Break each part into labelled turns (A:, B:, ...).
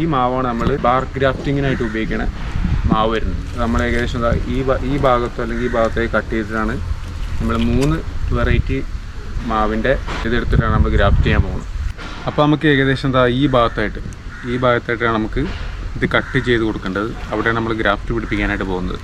A: ഈ മാവാണ് നമ്മൾ ബാർ ഗ്രാഫ്റ്റിങ്ങിനായിട്ട് ഉപയോഗിക്കണ മാവ് വരുന്നത്. നമ്മൾ ഏകദേശം ഈ ഈ ഭാഗത്തോ അല്ലെങ്കിൽ ഈ ഭാഗത്തേ കട്ട് ചെയ്തിട്ടാണ് നമ്മൾ മൂന്ന് വെറൈറ്റി മാവിന്റെ ഇതെടുത്തിട്ടാണ് നമ്മൾ ഗ്രാഫ്റ്റ് ചെയ്യാൻ പോകുന്നത്. അപ്പോൾ നമുക്ക് ഏകദേശം എന്താ ഈ ഭാഗത്തായിട്ട് ഈ ഭാഗത്തായിട്ടാണ് നമുക്ക് ഇത് കട്ട് ചെയ്ത് കൊടുക്കേണ്ടത്. അവിടെയാണ് നമ്മൾ ഗ്രാഫ്റ്റ് പിടിപ്പിക്കാനായിട്ട് പോകുന്നത്.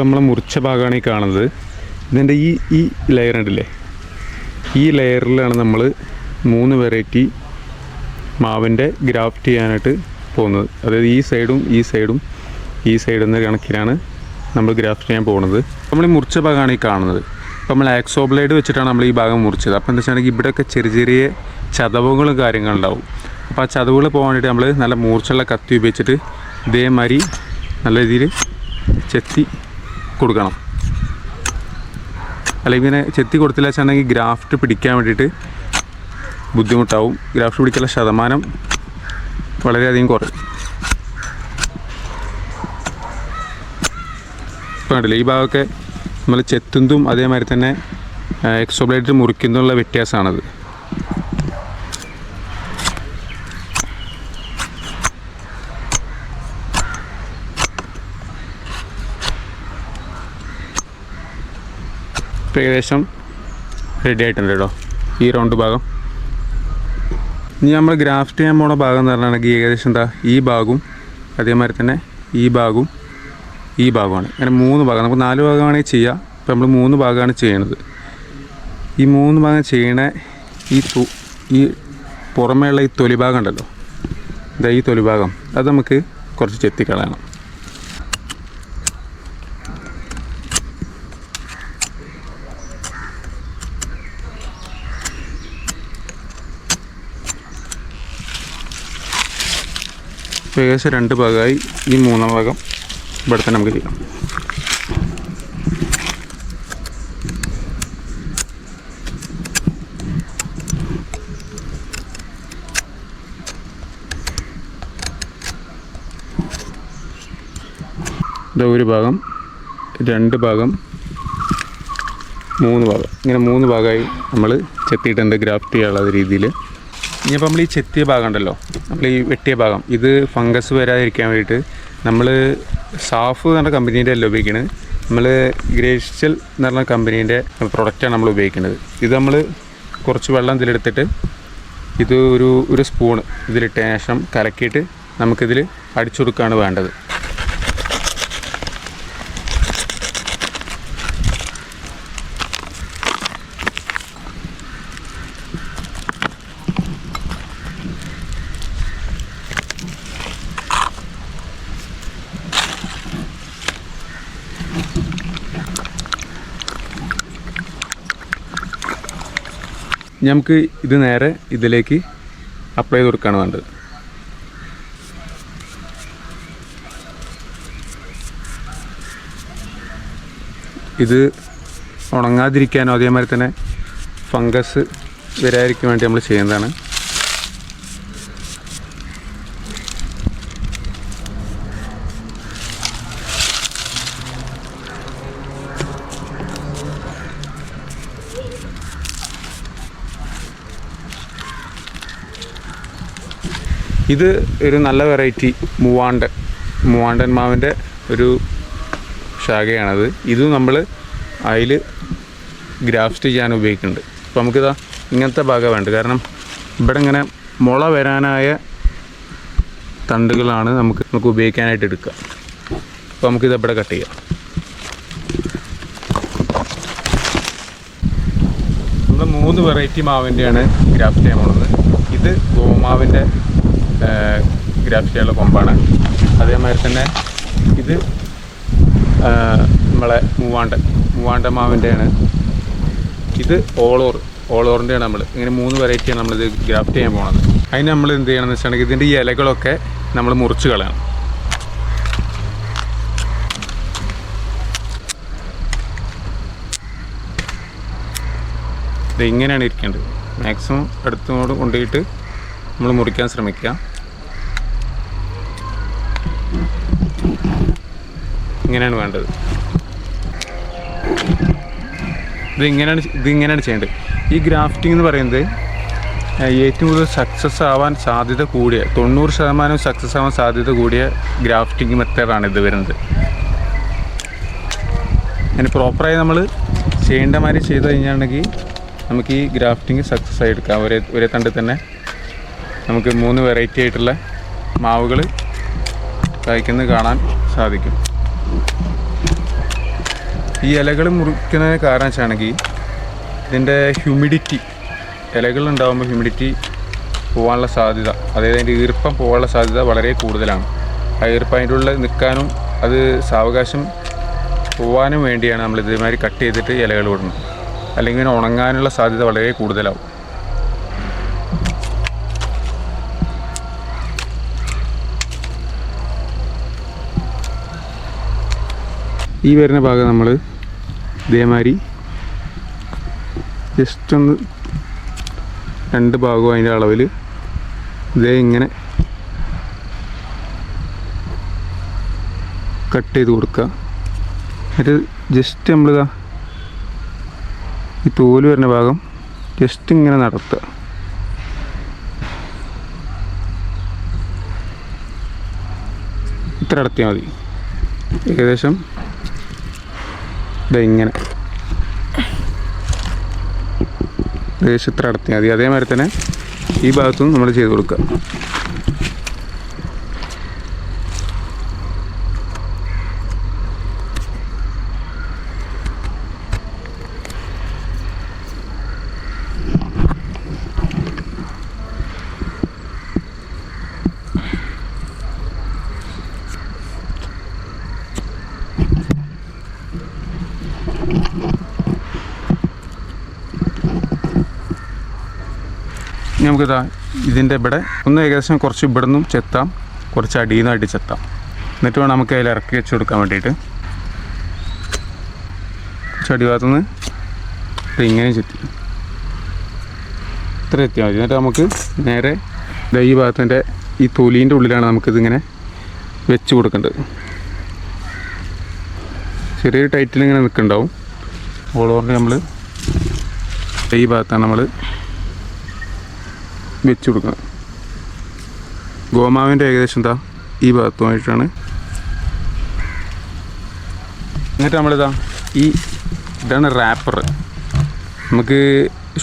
A: ഇപ്പം നമ്മളെ മുറിച്ച ഭാഗമാണ് ഈ കാണുന്നത്. ഇതിന്റെ ഈ ഈ ലെയർ ഉണ്ടല്ലേ? ഈ ലെയറിലാണ് നമ്മൾ മൂന്ന് വെറൈറ്റി മാവിന്റെ ഗ്രാഫ്റ്റ് ചെയ്യാനായിട്ട് പോകുന്നത്. അതായത് ഈ സൈഡും ഈ സൈഡും ഈ സൈഡിൽ നിന്ന് കണക്കിലാണ് നമ്മൾ ഗ്രാഫ്റ്റ് ചെയ്യാൻ പോകുന്നത്. നമ്മൾ ഈ മുറിച്ച ഭാഗമാണ് ഈ കാണുന്നത്. അപ്പോൾ നമ്മൾ ആക്സോ ബ്ലേഡ് വെച്ചിട്ടാണ് നമ്മൾ ഈ ഭാഗം മുറിച്ചത്. അപ്പോൾ എന്താ വെച്ചിട്ടുണ്ടെങ്കിൽ ഇവിടെയൊക്കെ ചെറിയ ചെറിയ ചതവുകളും കാര്യങ്ങളുണ്ടാവും അപ്പോൾ ആ ചതവുകൾ പോകാൻ വേണ്ടിയിട്ട് നമ്മൾ നല്ല മൂർച്ചയുള്ള കത്തി ഉപയോഗിച്ചിട്ട് ഇതേമാതിരി നല്ല രീതിയിൽ ചെത്തി കൊടുക്കണം. അല്ലെങ്കിൽ ഇങ്ങനെ ചെത്തി കൊടുത്തില്ല വെച്ചാണെങ്കിൽ ഗ്രാഫ്റ്റ് പിടിക്കാൻ വേണ്ടിയിട്ട് ബുദ്ധിമുട്ടാവും. ഗ്രാഫ്റ്റ് പിടിക്കാനുള്ള ശതമാനം വളരെയധികം കുറയും. ഇപ്പം കണ്ടില്ലേ ഈ ഭാഗമൊക്കെ നമ്മൾ ചെത്തുന്നതും അതേമാതിരി തന്നെ എക്സോബ്ലേറ്റ് മുറിക്കുന്നതുള്ള വ്യത്യാസമാണത്. ഇപ്പോൾ ഏകദേശം റെഡി ആയിട്ടുണ്ട് കേട്ടോ ഈ റൗണ്ട് ഭാഗം. ഇനി നമ്മൾ ഗ്രാഫ്റ്റ് ചെയ്യാൻ പോണ ഭാഗം എന്ന് പറഞ്ഞാണെങ്കിൽ ഏകദേശം എന്താ ഈ ഭാഗവും അതേമാതിരി തന്നെ ഈ ഭാഗവും ഈ ഭാഗമാണ് അങ്ങനെ മൂന്ന് ഭാഗം. നമുക്ക് നാല് ഭാഗമാണെങ്കിൽ ചെയ്യാം. ഇപ്പം നമ്മൾ മൂന്ന് ഭാഗമാണ് ചെയ്യണത്. ഈ മൂന്ന് ഭാഗം ചെയ്യണ ഈ തു ഈ പുറമേയുള്ള ഈ തൊലിഭാഗം ഉണ്ടല്ലോ. ഇതാ ഈ തൊലിഭാഗം അത് നമുക്ക് കുറച്ച് ചെത്തിക്കളയണം. ഏകദേശം രണ്ട് ഭാഗമായി ഈ മൂന്നാം ഭാഗം ഇവിടെ തന്നെ നമുക്ക് ചെയ്യാം ഒരു ഭാഗം രണ്ട് ഭാഗം മൂന്ന് ഭാഗം. ഇങ്ങനെ മൂന്ന് ഭാഗമായി നമ്മൾ ചെത്തിയിട്ടുണ്ട് ഗ്രാഫ്റ്റ് ചെയ്യാനുള്ള രീതിയിൽ. ഇനിയിപ്പോൾ നമ്മൾ ഈ ചെത്തിയ ഭാഗം ഉണ്ടല്ലോ നമ്മൾ ഈ വെട്ടിയ ഭാഗം. ഇത് ഫംഗസ് വരാതിരിക്കാൻ വേണ്ടിയിട്ട് നമ്മൾ സാഫ് എന്ന് പറഞ്ഞ കമ്പനീന്റെ അല്ല ഉപയോഗിക്കുന്നത് നമ്മൾ ഗ്രേഷ്യൽ എന്ന് പറഞ്ഞ കമ്പനീന്റെ പ്രൊഡക്റ്റാണ് നമ്മൾ ഉപയോഗിക്കുന്നത് ഇത് നമ്മൾ കുറച്ച് വെള്ളം ഇതിലെടുത്തിട്ട് ഇത് ഒരു ഒരു സ്പൂൺ ഇതിലിട്ടതിന് ശേഷം കലക്കിയിട്ട് നമുക്കിതിൽ അടിച്ചു കൊടുക്കുകയാണ് വേണ്ടത്. നമുക്ക് ഇത് നേരെ ഇതിലേക്ക് അപ്ലൈ ചെയ്ത് കൊടുക്കുകയാണ് വേണ്ടത്. ഇത് ഉണങ്ങാതിരിക്കാനോ അതേമാതിരി തന്നെ ഫംഗസ് വരാതിരിക്കാൻ വേണ്ടി നമ്മൾ ചെയ്യുന്നതാണ്. ഇത് ഒരു നല്ല വെറൈറ്റി മൂവാണ്ടൻ മൂവാണ്ടൻ മാവിന്റെ ഒരു ശാഖയാണത്. ഇത് നമ്മൾ അതിൽ ഗ്രാഫ്റ്റ് ചെയ്യാൻ ഉപയോഗിക്കുന്നുണ്ട്. അപ്പോൾ നമുക്കിതാ ഇങ്ങനത്തെ ഭാഗം വേണ്ട കാരണം ഇവിടെ ഇങ്ങനെ മുള വരാനായ തണ്ടുകളാണ് നമുക്ക് നമുക്ക് ഉപയോഗിക്കാനായിട്ട് എടുക്കുക. അപ്പോൾ നമുക്കിത് ഇവിടെ കട്ട് ചെയ്യാം. നമ്മൾ മൂന്ന് വെറൈറ്റി മാവിന്റെയാണ് ഗ്രാഫ്റ്റ് ചെയ്യാൻ പോകുന്നത്. ഇത് ഗോമാവിന്റെ ഗ്രാഫ്റ്റ് ചെയ്യാനുള്ള കൊമ്പാണ് അതേമാതിരി തന്നെ ഇത് നമ്മളെ മൂവാണ്ട മൂവാണ്ട മാവിന്റെയാണ് ഇത് ഓളോർ ഓളോറിന്റെയാണ് നമ്മൾ ഇങ്ങനെ മൂന്ന് വെറൈറ്റിയാണ് നമ്മളിത് ഗ്രാഫ്റ്റ് ചെയ്യാൻ പോകുന്നത് അതിന് നമ്മൾ എന്ത് ചെയ്യണമെന്ന് വെച്ചിട്ടുണ്ടെങ്കിൽ ഇതിന്റെ ഈ ഇലകളൊക്കെ നമ്മൾ മുറിച്ച് കളയണം. ഇത് ഇങ്ങനെയാണ് ഇരിക്കേണ്ടത്. മാക്സിമം അടുത്തോട് കൊണ്ടുപോയിട്ട് നമ്മൾ മുറിക്കാൻ ശ്രമിക്കുക. ഇങ്ങനെയാണ് വേണ്ടത്. ഇത് ഇങ്ങനെയാണ് ഇത് ഇങ്ങനെയാണ് ചെയ്യേണ്ടത്. ഈ ഗ്രാഫ്റ്റിംഗ് എന്ന് പറയുന്നത് ഏറ്റവും കൂടുതൽ സക്സസ് ആവാൻ സാധ്യത കൂടിയ തൊണ്ണൂറ് ശതമാനം സക്സസ് ആവാൻ സാധ്യത കൂടിയ ഗ്രാഫ്റ്റിംഗ് മെത്തേഡാണ് ഇത് വരുന്നത്. അതിന് പ്രോപ്പറായി നമ്മൾ ചെയ്യേണ്ട മാതിരി ചെയ്ത് കഴിഞ്ഞാണെങ്കിൽ നമുക്ക് ഈ ഗ്രാഫ്റ്റിംഗ് സക്സസ് ആയി എടുക്കാം. ഒരേ ഒരേ തണ്ടിൽ തന്നെ നമുക്ക് മൂന്ന് വെറൈറ്റി ആയിട്ടുള്ള മാവുകൾ കായ്ക്കുന്നത് കാണാൻ സാധിക്കും. ഈ ഇലകൾ മുറിക്കുന്നതിന് കാരണം വെച്ചാണെങ്കിൽ ഇതിന്റെ ഹ്യൂമിഡിറ്റി ഇലകൾ ഉണ്ടാകുമ്പോൾ ഹ്യൂമിഡിറ്റി പോകാനുള്ള സാധ്യത അതായത് അതിന്റെ ഈർപ്പം പോകാനുള്ള സാധ്യത വളരെ കൂടുതലാണ്. ആ ഈർപ്പം അതിന്റെ ഉള്ളിൽ നിൽക്കാനും അത് സാവകാശം പോകാനും വേണ്ടിയാണ് നമ്മൾ ഇതേമാതിരി കട്ട് ചെയ്തിട്ട് ഇലകൾ വിടുന്നത് അല്ലെങ്കിൽ ഉണങ്ങാനുള്ള സാധ്യത വളരെ കൂടുതലാവും. ഈ വരുന്ന ഭാഗം നമ്മൾ ഇതേമാതിരി ജസ്റ്റ് ഒന്ന് രണ്ട് ഭാഗവും അതിന്റെ അളവിൽ ഇതേ ഇങ്ങനെ കട്ട് ചെയ്ത് കൊടുക്കുക. എന്നിട്ട് ജസ്റ്റ് നമ്മളിതാ ഈ തോൽ വരുന്ന ഭാഗം ജസ്റ്റ് ഇങ്ങനെ നടത്തുക. ഇത്ര നടത്തിയാൽ മതി. ഏകദേശം ഇതാ ഇങ്ങനെ. ഏകദേശം ഇത്ര നടത്തിയാൽ മതി. അതേമാതിരി തന്നെ ഈ ഭാഗത്തും നമ്മൾ ചെയ്ത് കൊടുക്കുക. ഇനി നമുക്കിതാ ഇതിന്റെ ഇവിടെ ഒന്ന് ഏകദേശം കുറച്ച് ഇവിടെ നിന്നും ചെത്താം. കുറച്ച് അടിയിൽ നിന്നായിട്ട് ചെത്താം. എന്നിട്ട് വേണം നമുക്ക് അതിൽ ഇറക്കി വെച്ച് കൊടുക്കാൻ വേണ്ടിയിട്ട്. കുറച്ച് അടിഭാഗത്തുനിന്ന് ഇത് ഇങ്ങനെ ചെത്തി. ഇത്ര എത്തിയാൽ മതി. എന്നിട്ട് നമുക്ക് നേരെ ഈ ഭാഗത്തിന്റെ ഈ തൊലീന്റെ ഉള്ളിലാണ് നമുക്കിതിങ്ങനെ വെച്ച് കൊടുക്കേണ്ടത്. ചെറിയൊരു ടൈറ്റിൽ ഇങ്ങനെ നിൽക്കുന്നുണ്ടാവും. ഓൾ ഓവറിൽ നമ്മൾ ഈ ഭാഗത്താണ് നമ്മൾ വെച്ച് കൊടുക്കുന്നത് ഗോമാവിന്റെ ഏകദേശം എന്താ? ഈ ഭാഗത്തുമായിട്ടാണ്. എന്നിട്ട് നമ്മളിതാ ഈ ഇതാണ് റാപ്പർ നമുക്ക്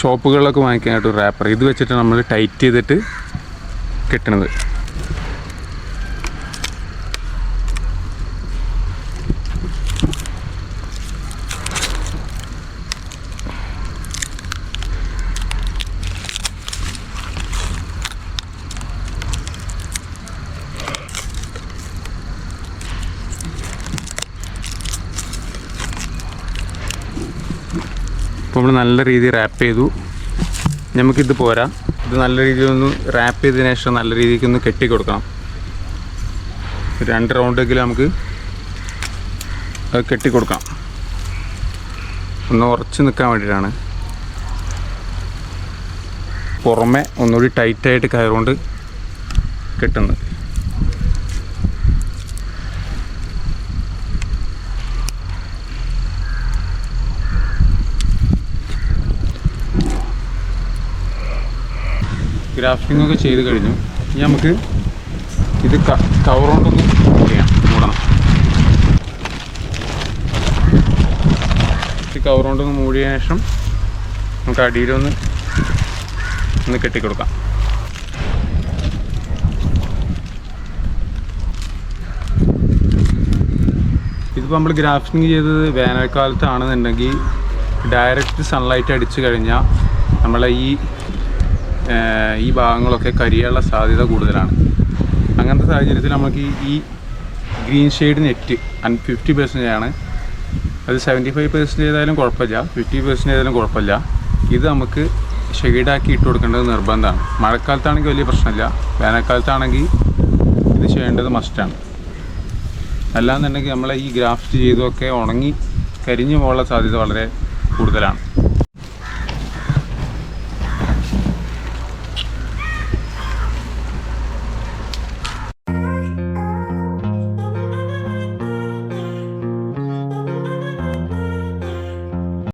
A: ഷോപ്പുകളിലൊക്കെ വാങ്ങിക്കാനായിട്ട് റാപ്പർ ഇത് വെച്ചിട്ട് നമ്മൾ ടൈറ്റ് ചെയ്തിട്ട് കെട്ടണത്. അപ്പോൾ നമ്മൾ നല്ല രീതിയിൽ റാപ്പ് ചെയ്തു. നമുക്കിത് പോരാ. ഇത് നല്ല രീതിയിൽ ഒന്ന് റാപ്പ് ചെയ്തതിന് ശേഷം നല്ല രീതിക്ക് ഒന്ന് കെട്ടി കൊടുക്കണം. രണ്ട് റൗണ്ടെങ്കിലും നമുക്ക് അത് കെട്ടി കൊടുക്കാം. ഒന്ന് ഉറച്ച് നിൽക്കാൻ വേണ്ടിയിട്ടാണ്. പുറമെ ഒന്നുകൂടി ടൈറ്റായിട്ട് കയറുകൊണ്ട് കെട്ടുന്നത്. ഗ്രാഫ്റ്റിംഗ് ഒക്കെ ചെയ്ത് കഴിഞ്ഞു. ഇനി നമുക്ക് ഇത് കവർ കൊണ്ടൊന്ന് ചെയ്യാം. മൂടണം. ഈ കവർ കൊണ്ടൊന്ന് മൂടിയ ശേഷം നമുക്ക് അടിയിലൊന്ന് ഒന്ന് കെട്ടിക്കൊടുക്കാം. ഇതിപ്പോൾ നമ്മൾ ഗ്രാഫ്റ്റിംഗ് ചെയ്തത് വേനൽക്കാലത്താണെന്നുണ്ടെങ്കിൽ ഡയറക്റ്റ് സൺലൈറ്റ് അടിച്ചു കഴിഞ്ഞാൽ നമ്മളെ ഈ ഈ ഭാഗങ്ങളൊക്കെ കരിയുള്ള സാധ്യത കൂടുതലാണ്. അങ്ങനത്തെ സാഹചര്യത്തിൽ നമുക്ക് ഈ green shade net fifty percentage ആണ്. അത് സെവന്റി ഫൈവ് പെർസെന്റേജ് ആയാലും കുഴപ്പമില്ല. ഫിഫ്റ്റി പെർസെന്റേജ് ആയാലും കുഴപ്പമില്ല. ഇത് നമുക്ക് ഷെയ്ഡാക്കി ഇട്ട് കൊടുക്കേണ്ടത് നിർബന്ധമാണ്. മഴക്കാലത്താണെങ്കിൽ വലിയ പ്രശ്നമില്ല. വേനൽക്കാലത്താണെങ്കിൽ ഇത് ചെയ്യേണ്ടത് മസ്റ്റാണ് അല്ലാന്നുണ്ടെങ്കിൽ നമ്മളെ ഈ ഗ്രാഫ്റ്റ് ചെയ്തൊക്കെ ഉണങ്ങി കരിഞ്ഞു പോകാനുള്ള സാധ്യത വളരെ കൂടുതലാണ്.